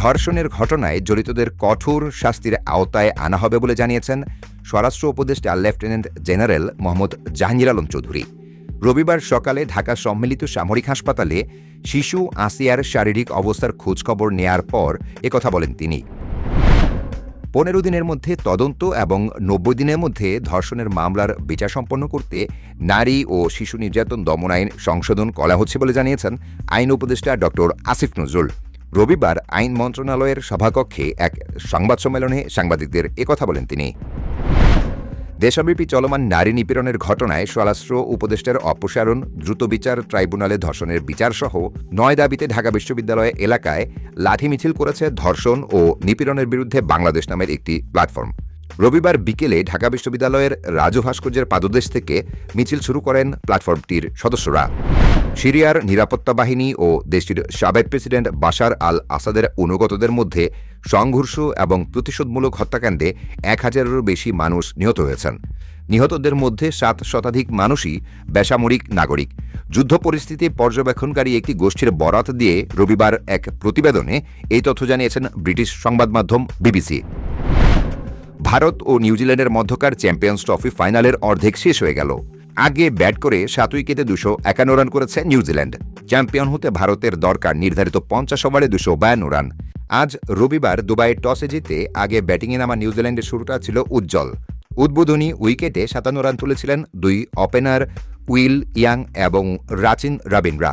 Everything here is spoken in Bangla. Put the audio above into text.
ধর্ষণের ঘটনায় জড়িতদের কঠোর শাস্তির আওতায় আনা হবে বলে জানিয়েছেন স্বরাষ্ট্র উপদেষ্টা লেফটেন্যান্ট জেনারেল মোহাম্মদ জাহাঙ্গীর আলম চৌধুরী। রবিবার সকালে ঢাকা সম্মিলিত সামরিক হাসপাতালে শিশু আসিয়ার শারীরিক অবস্থার খোঁজখবর নেয়ার পর একথা বলেন তিনি। পনেরো দিনের মধ্যে তদন্ত এবং নব্বই দিনের মধ্যে ধর্ষণের মামলার বিচার সম্পন্ন করতে নারী ও শিশু নির্যাতন দমন আইন সংশোধন করা হচ্ছে বলে জানিয়েছেন আইন উপদেষ্টা ড আসিফ নজরুল। রবিবার আইন মন্ত্রণালয়ের সভাকক্ষে এক সংবাদ সম্মেলনে সাংবাদিকদের একথা বলেন তিনি। দেশব্যাপী চলমান নারী নিপীড়নের ঘটনায় স্বরাষ্ট্র উপদেষ্টার অপসারণ, দ্রুত বিচার ট্রাইব্যুনালে ধর্ষণের বিচারসহ নয় দাবিতে ঢাকা বিশ্ববিদ্যালয় এলাকায় লাঠি মিছিল করেছে ধর্ষণ ও নিপীড়নের বিরুদ্ধে বাংলাদেশ নামের একটি প্ল্যাটফর্ম। রবিবার বিকেলে ঢাকা বিশ্ববিদ্যালয়ের রাজু ভাস্কর্যের পাদদেশ থেকে মিছিল শুরু করেন প্ল্যাটফর্মটির সদস্যরা। সিরিয়ার নিরাপত্তা বাহিনী ও দেশটির সাবেক প্রেসিডেন্ট বাশার আল আসাদের অনুগতদের মধ্যে সংঘর্ষ এবং প্রতিশোধমূলক হত্যাকাণ্ডে এক হাজারেরও বেশি মানুষ নিহত হয়েছেন। নিহতদের মধ্যে সাত শতাধিক মানুষই বেসামরিক নাগরিক। যুদ্ধ পরিস্থিতি পর্যবেক্ষণকারী একটি গোষ্ঠীর বরাত দিয়ে রবিবার এক প্রতিবেদনে এই তথ্য জানিয়েছেন ব্রিটিশ সংবাদ মাধ্যম বিবিসি। ভারত ও নিউজিল্যান্ডের মধ্যকার চ্যাম্পিয়ন্স ট্রফি ফাইনালের অর্ধেক শেষ হয়ে গেল। আগে ব্যাট করে সাত উইকেটে দুশো একান্ন রান করেছে নিউজিল্যান্ড। চ্যাম্পিয়ন হতে ভারতের দরকার নির্ধারিত পঞ্চাশ ওভারে দুশো বায়ান্ন রান। আজ রবিবার দুবাইয়ের টসে জিতে আগে ব্যাটিংয়ে নামা নিউজিল্যান্ডের শুরুটা ছিল উজ্জ্বল। উদ্বোধনী উইকেটে সাতান্ন রান তুলেছিলেন দুই ওপেনার উইল ইয়াং এবং রাচিন রাবিনরা।